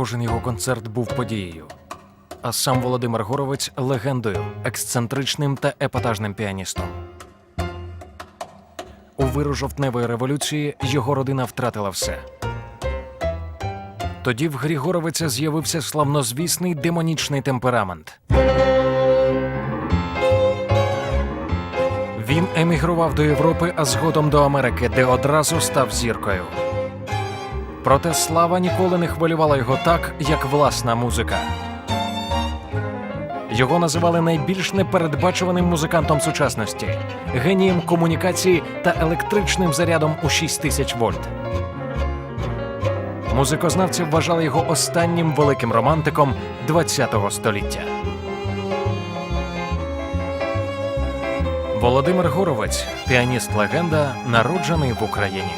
кожен його концерт був подією. А сам Володимир Горовець легендою, ексцентричним та епатажним піаністом. У виру жовтневої революції його родина втратила все. Тоді в грі Горовиця з'явився славнозвісний демонічний темперамент. Він емігрував до Європи, а згодом до Америки, де одразу став зіркою. Проте слава ніколи не хвилювала його так, як власна музика. Його називали найбільш непередбачуваним музикантом сучасності, генієм комунікації та електричним зарядом у 6 тисяч вольт. Музикознавці вважали його останнім великим романтиком ХХ століття. Володимир Горовець, піаніст легенда, народжений в Україні.